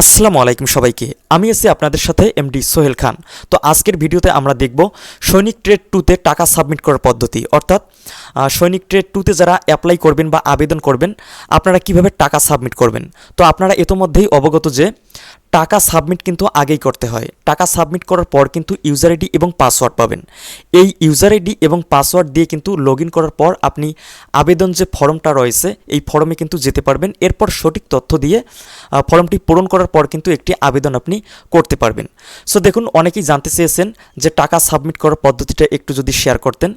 আসসালামু আলাইকুম সবাইকে। আমি আছি আপনাদের সাথে এমডি সোহেল খান। তো আজকের ভিডিওতে আমরা দেখব সৈনিক ট্রেড টুতে টাকা সাবমিট করার পদ্ধতি। অর্থাৎ সৈনিক ট্রেড টুতে যারা অ্যাপ্লাই করবেন বা আবেদন করবেন, আপনারা কীভাবে টাকা সাবমিট করবেন? তো আপনারা ইতোমধ্যেই অবগত যে টাকা সাবমিট কিন্তু আগেই করতে হয়। টাকা সাবমিট করার পর কিন্তু ইউজার আইডি এবং পাসওয়ার্ড পাবেন। এই ইউজার আইডি এবং পাসওয়ার্ড দিয়ে কিন্তু লগ করার পর আপনি আবেদন যে ফর্মটা রয়েছে, এই ফর্মে কিন্তু যেতে পারবেন। এরপর সঠিক তথ্য দিয়ে ফর্মটি পূরণ করার পর কিন্তু একটি আবেদন আপনি করতে পারবেন। সো দেখুন, অনেকেই জানতে চেয়েছেন যে টাকা সাবমিট করার পদ্ধতিটা একটু যদি শেয়ার করতেন।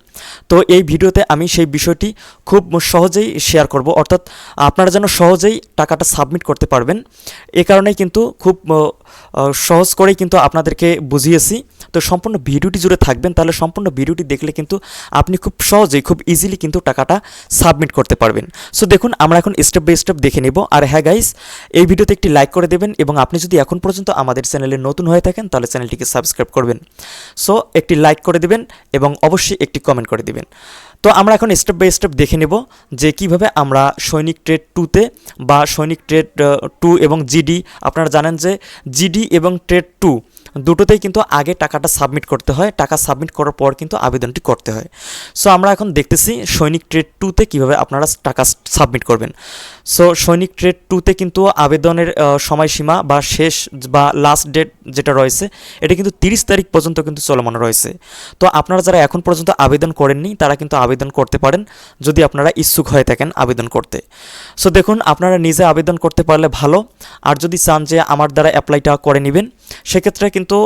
তো এই ভিডিওতে আমি সেই বিষয়টি খুব সহজেই শেয়ার করব। অর্থাৎ আপনারা যেন সহজেই টাকাটা সাবমিট করতে পারবেন। এ কারণেই কিন্তু খুব সহজ করেই কিন্তু আপনাদেরকে বুঝিয়েছি। তো সম্পূর্ণ ভিডিওটি জুড়ে থাকবেন, তাহলে সম্পূর্ণ ভিডিওটি দেখলে কিন্তু আপনি খুব সহজেই, খুব ইজিলি কিন্তু টাকাটা সাবমিট করতে পারবেন। সো দেখুন, আমরা এখন স্টেপ বাই স্টেপ দেখে নেব। আর হ্যাঁ গাইস এই ভিডিওতে একটি লাইক করে দেবেন এবং আপনি যদি এখন পর্যন্ত আমাদের চ্যানেলে নতুন হয়ে থাকেন, তাহলে চ্যানেলটিকে সাবস্ক্রাইব করবেন। সো একটি লাইক করে দেবেন এবং অবশ্যই একটি কমেন্ট করে দেবেন। তো আমরা এখন স্টেপ বাই স্টেপ দেখে নেব যে কীভাবে আমরা সৈনিক ট্রেড টুতে বা সৈনিক ট্রেড টু এবং জিডি আপনারা জানেন যে জিডি এবং ট্রেড টু দুটোতেই কিন্তু আগে টাকাটা সাবমিট করতে হয়, টাকা সাবমিট করার পর কিন্তু আবেদনটি করতে হয়। সো আমরা এখন দেখতেছি সৈনিক ট্রেড টুতে কীভাবে আপনারা টাকা সাবমিট করবেন। সো সৈনিক ট্রেড টুতে কিন্তু আবেদনের সময়সীমা বা শেষ বা লাস্ট ডেট যেটা রয়েছে, এটা কিন্তু তিরিশ তারিখ পর্যন্ত কিন্তু চলমান রয়েছে। তো আপনারা যারা এখন পর্যন্ত আবেদন করেননি, তারা কিন্তু আবেদন করতে পারেন যদি আপনারা ইচ্ছুক হয়ে থাকেন আবেদন করতে। সো দেখুন, আপনারা নিজে আবেদন করতে পারলে ভালো। আর যদি চান যে আমার দ্বারা অ্যাপ্লাইটা করে নেবেন সেক্ষেত্রে কিন্তু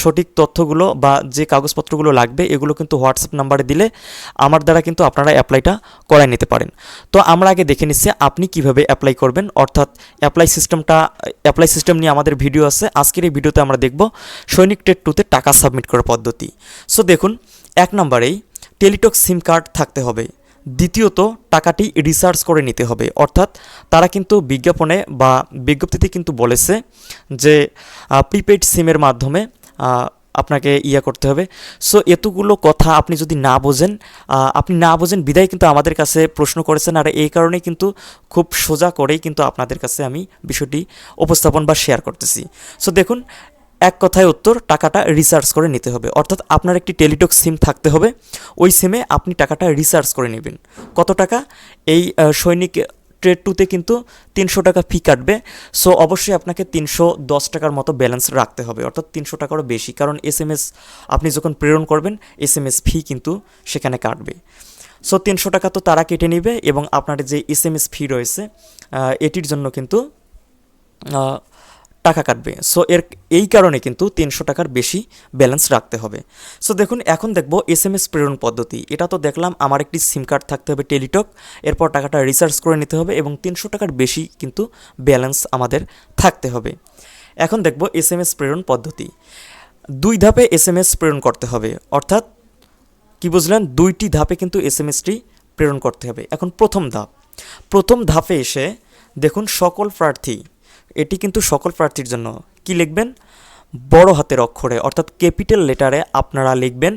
সঠিক তথ্যগুলো বা যে কাগজপত্রগুলো লাগবে, এগুলো কিন্তু হোয়াটসঅ্যাপ নাম্বারে দিলে আমার দ্বারা কিন্তু আপনারা অ্যাপ্লাইটা করাই নিতে পারেন। তো আমরা আগে দেখে নিচ্ছি আপনি কীভাবে অ্যাপ্লাই করবেন। অর্থাৎ অ্যাপ্লাই সিস্টেমটা অ্যাপ্লাই সিস্টেম নিয়ে আমাদের ভিডিও আছে। আজকের এই ভিডিওতে আমরা দেখব সৈনিক টেট টুতে টাকা সাবমিট করার পদ্ধতি। সো দেখুন, এক নম্বরেই টেলিটক সিম কার্ড থাকতে হবে। দ্বিতীয়ত, টাকাটি রিসার্চ করে নিতে হবে। অর্থাৎ, তারা কিন্তু বিজ্ঞাপনে বা বিজ্ঞপ্তিতে কিন্তু বলেছে যে প্রিপেড সিমের মাধ্যমে আপনাকে ইয়া করতে হবে। সো এতগুলো কথা আপনি যদি না বোঝেন আপনি না বোঝেন, বিদায় কিন্তু আমাদের কাছে প্রশ্ন করেছেন। আর এই কারণেই কিন্তু খুব সোজা করেই কিন্তু আপনাদের কাছে আমি বিষয়টি উপস্থাপন বা শেয়ার করতেছি। সো দেখুন এক কথায় উত্তর, টাকাটা রিসার্চ করে নিতে হবে। অর্থাৎ আপনার একটি টেলিটক সিম থাকতে হবে। ওই সিমে আপনি টাকাটা রিসার্চ করে নেবেন। কত টাকা? এই সৈনিক ট্রেড টুতে কিন্তু তিনশো টাকা ফি কাটবে। সো অবশ্যই আপনাকে তিনশো দশ টাকার মতো ব্যালেন্স রাখতে হবে। অর্থাৎ তিনশো টাকারও বেশি। কারণ এস এম এস আপনি যখন প্রেরণ করবেন এস এম এস ফি কিন্তু সেখানে কাটবে। সো তিনশো টাকা তো তারা কেটে নেবে এবং আপনার যে এস এম এস ফি রয়েছে এটির জন্য কিন্তু টাকা কাটবে। সো এর, এই কারণে কিন্তু তিনশো টাকার বেশি ব্যালেন্স রাখতে হবে। সো দেখুন, এখন দেখব এস এম এস প্রেরণ পদ্ধতি। এটা তো দেখলাম, আমার একটি সিম কার্ড থাকতে হবে টেলিটক এরপর টাকাটা রিচার্জ করে নিতে হবে এবং তিনশো টাকার বেশি কিন্তু ব্যালেন্স আমাদের থাকতে হবে। এখন দেখব এস এম এস প্রেরণ পদ্ধতি। দুই ধাপে এস এম এস প্রেরণ করতে হবে। অর্থাৎ, কি বুঝলেন? দুইটি ধাপে কিন্তু এস এম এসটি প্রেরণ করতে হবে। এখন প্রথম ধাপ। প্রথম ধাপে এসে দেখুন, সকল প্রার্থী এটি কিন্তু সকল প্রার্থীর জন্য। কি লিখবেন? বড় হাতের অক্ষরে, অর্থাৎ ক্যাপিটাল লেটারে আপনারা লিখবেন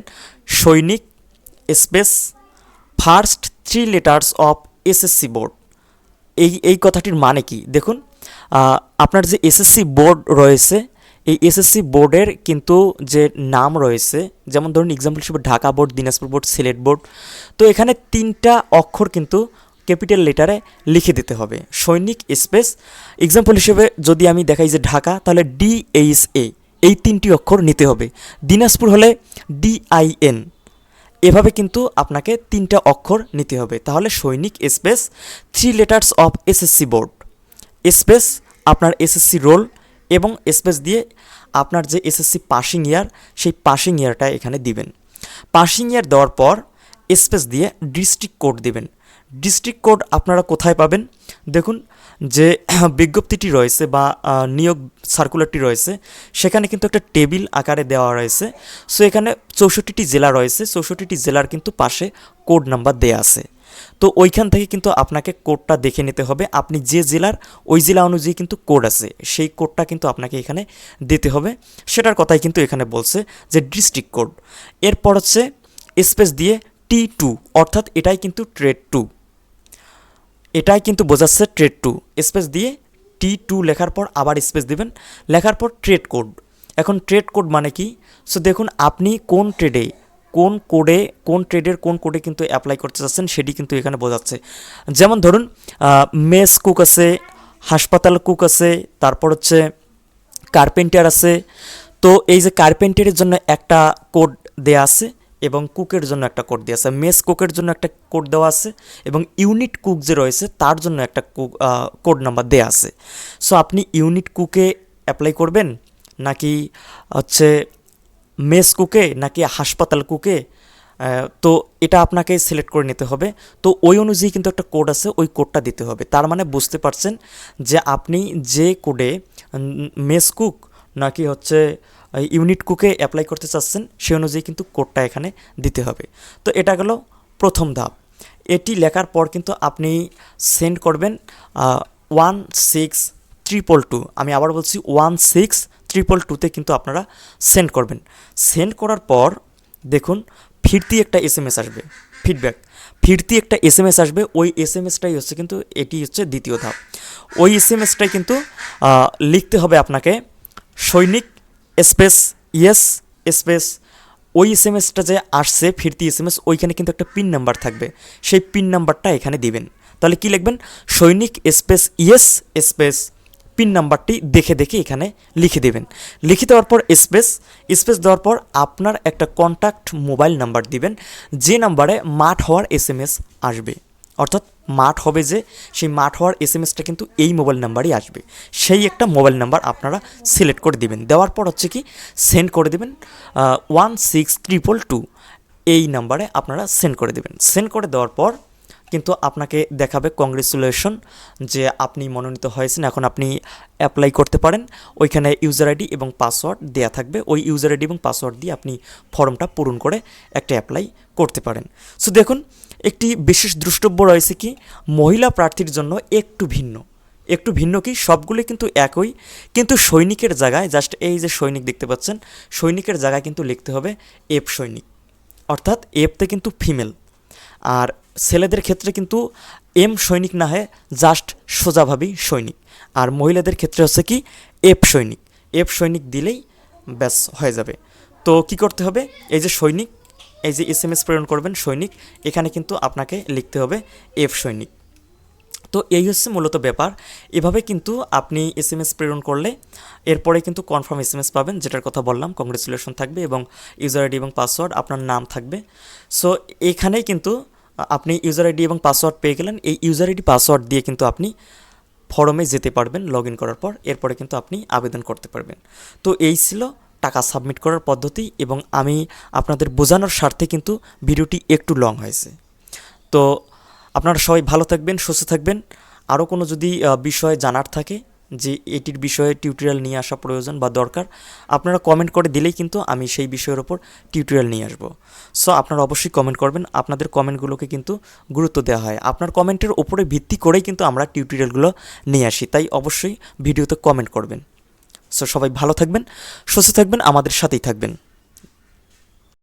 সৈনিক space first three letters of SSC board. এই এই কথাটির মানে কি? দেখুন আপনার যে এসএসসি বোর্ড রয়েছে, এই এসএসসি বোর্ডের কিন্তু যে নাম রয়েছে, যেমন ধরুন এক্সাম্পল হিসেবে Dhaka board, Dinajpur board, Sylhet board, তো এখানে তিনটা অক্ষর কিন্তু ক্যাপিটাল লেটারে লিখে দিতে হবে। সৈনিক স্পেস। এক্সাম্পল হিসেবে যদি আমি দেখাই যে ঢাকা, তাহলে ডি এইচ এ এই তিনটি অক্ষর নিতে হবে। দিনাজপুর হলে ডিআইএন এভাবে কিন্তু আপনাকে তিনটা অক্ষর নিতে হবে। তাহলে সৈনিক space three letters of SSC board space আপনার এসএসসি রোল এবং স্পেস দিয়ে আপনার যে এসএসসি পাসিং ইয়ার সেই পাসিং ইয়ারটা এখানে দিবেন। পাসিং ইয়ার দেওয়ার পর স্পেস দিয়ে ডিস্ট্রিক্ট কোড দিবেন। ডিস্ট্রিক্ট কোড আপনারা কোথায় পাবেন? দেখুন, যে বিজ্ঞপ্তিটি রয়েছে বা নিয়োগ সার্কুলারটি রয়েছে, সেখানে কিন্তু একটা টেবিল আকারে দেওয়া রয়েছে। সো, এখানে চৌষট্টিটি জেলা রয়েছে, চৌষট্টিটি জেলার কিন্তু পাশে কোড নাম্বার দেয়া আছে। তো, ওইখান থেকে কিন্তু আপনাকে কোডটা দেখে নিতে হবে। আপনি যে জেলার, ওই জেলা অনুযায়ী কিন্তু কোড আছে, সেই কোডটা কিন্তু আপনাকে এখানে দিতে হবে। সেটার কথাই কিন্তু এখানে বলছে যে ডিস্ট্রিক্ট কোড। এরপর হচ্ছে স্পেস দিয়ে টি টু অর্থাৎ এটাই কিন্তু ট্রেড টু। এটাই কিন্তু বোঝাচ্ছে ট্রেড টু স্পেস দিয়ে টি টু লেখার পর আবার স্পেস দিবেন। লেখার পর ট্রেড কোড এখন ট্রেড কোড মানে কি? সো দেখুন, আপনি কোন ট্রেডে কোন কোডে কোন ট্রেডের কোন কোডে কিন্তু অ্যাপ্লাই করতে চাচ্ছেন সেটি কিন্তু এখানে বোঝাচ্ছে। যেমন ধরুন মেস কুক আছে, হাসপাতাল কুক আছে, তারপর হচ্ছে কার্পেন্টার আছে। তো এই যে কার্পেন্টারের জন্য একটা কোড দেয়া আছে এবং কুকের জন্য একটা কোড দেওয়া আছে। মেস কুকের জন্য একটা কোড দেওয়া আছে এবং ইউনিট কুক যে রয়েছে, তার জন্য একটা কুক কোড নাম্বার দেওয়া আছে। সো আপনি ইউনিট কুকে অ্যাপ্লাই করবেন নাকি হচ্ছে মেস কুকে নাকি হাসপাতাল কুকে তো এটা আপনাকে সিলেক্ট করে নিতে হবে। তো ওই অনুযায়ী কিন্তু একটা কোড আছে, ওই কোডটা দিতে হবে। তার মানে বুঝতে পারছেন যে আপনি যে কোডে মেস কুক নাকি হচ্ছে ইউনিট কুকে অ্যাপ্লাই করতে চাচ্ছেন সেই অনুযায়ী কিন্তু কোডটা এখানে দিতে হবে। তো এটা গেল প্রথম ধাপ। এটি লেখার পর কিন্তু আপনি সেন্ড করবেন ওয়ান সিক্স ট্রিপল টু আমি আবার বলছি ওয়ান সিক্স ট্রিপল টুতে কিন্তু আপনারা সেন্ড করবেন। সেন্ড করার পর দেখুন, ফিরতি একটা এস এম এস আসবে ফিডব্যাক ফিরতি একটা এস এম এস আসবে, ওই এস এম এসটাই হচ্ছে কিন্তু এটি হচ্ছে দ্বিতীয় ধাপ। ওই এস এম এসটাই কিন্তু লিখতে হবে আপনাকে সৈনিক স্পেস ইয়েস স্পেস ওই এস এম এসটা যে আসছে, ফিরতি এস এম এস ওইখানে কিন্তু একটা পিন নাম্বার থাকবে। সেই পিন নাম্বারটা এখানে দিবেন। তাহলে কি লিখবেন? সৈনিক স্পেস ইয়েস স্পেস পিন নাম্বারটি দেখে দেখে এখানে লিখে দেবেন। লিখে দেওয়ার পর স্পেস স্পেস দেওয়ার পর আপনার একটা কন্ট্যাক্ট মোবাইল নাম্বার দিবেন। যে নাম্বারে মাঠ হওয়ার এস এম এস আসবে। অর্থাৎ মাঠ হবে যে, সেই মাঠ হওয়ার এস এম এসটা কিন্তু এই মোবাইল নাম্বারই আসবে। সেই একটা মোবাইল নাম্বার আপনারা সিলেক্ট করে দিবেন। দেওয়ার পর হচ্ছে কি, সেন্ড করে দেবেন ওয়ান সিক্স ট্রিপল টু এই নাম্বারে আপনারা সেন্ড করে দেবেন। সেন্ড করে দেওয়ার পর কিন্তু আপনাকে দেখাবে কংগ্রেচুলেশন যে আপনি মনোনীত হয়েছেন, এখন আপনি অ্যাপ্লাই করতে পারেন। ওইখানে ইউজার আইডি এবং পাসওয়ার্ড দেয়া থাকবে। ওই ইউজার আইডি এবং পাসওয়ার্ড দিয়ে আপনি ফর্মটা পূরণ করে একটা অ্যাপ্লাই করতে পারেন। সো দেখুন একটি বিশেষ দ্রষ্টব্য রয়েছে কি, মহিলা প্রার্থীর জন্য একটু ভিন্ন। একটু ভিন্ন কি সবগুলো কিন্তু একই, কিন্তু সৈনিকের জায়গায় জাস্ট এই যে সৈনিক দেখতে পাচ্ছেন, সৈনিকের জায়গায় কিন্তু লিখতে হবে এফ সৈনিক। অর্থাৎ এফতে কিন্তু ফিমেল। আর ছেলেদের ক্ষেত্রে কিন্তু এম সৈনিক না হয় জাস্ট সোজাভাবেই সৈনিক। আর মহিলাদের ক্ষেত্রে হচ্ছে কি, এফ সৈনিক। এফ সৈনিক দিলেই ব্যাস হয়ে যাবে। তো কি করতে হবে, এই যে সৈনিক এই যে এস এম এস প্রেরণ করবেন সৈনিক, এখানে কিন্তু আপনাকে লিখতে হবে এফ সৈনিক। তো এই হচ্ছে মূলত ব্যাপার। এভাবে কিন্তু আপনি এস এম এস প্রেরণ করলে এরপরে কিন্তু কনফার্ম এস এম এস পাবেন, যেটার কথা বললাম কংগ্রেচুলেশন থাকবে এবং ইউজার আইডি এবং পাসওয়ার্ড আপনার নাম থাকবে। সো এখানেই কিন্তু আপনি ইউজার আইডি এবং পাসওয়ার্ড পেয়ে গেলেন। এই ইউজার আইডি পাসওয়ার্ড দিয়ে কিন্তু আপনি ফরমে যেতে পারবেন লগ ইন করার পর। এরপরে কিন্তু আপনি আবেদন করতে পারবেন। তো এই ছিল টাকা সাবমিট করার পদ্ধতি এবং আমি আপনাদের বোঝানোর স্বার্থে কিন্তু ভিডিওটি একটু লং হয়েছে। তো আপনারা সবাই ভালো থাকবেন, সুস্থ থাকবেন। আরও কোনো যদি বিষয় জানার থাকে যে এটির বিষয়ে টিউটোরিয়াল নিয়ে আসা প্রয়োজন বা দরকার, আপনারা কমেন্ট করে দিলেই কিন্তু আমি সেই বিষয়ের ওপর টিউটোরিয়াল নিয়ে আসব। সো আপনারা অবশ্যই কমেন্ট করবেন। আপনাদের কমেন্টগুলোকে কিন্তু গুরুত্ব দেওয়া হয়। আপনার কমেন্টের ওপরে ভিত্তি করেই কিন্তু আমরা টিউটোরিয়ালগুলো নিয়ে আসি। তাই অবশ্যই ভিডিওতে কমেন্ট করবেন। সো সবাই ভালো থাকবেন সুস্থ থাকবেন আমাদের সাথেই থাকবেন।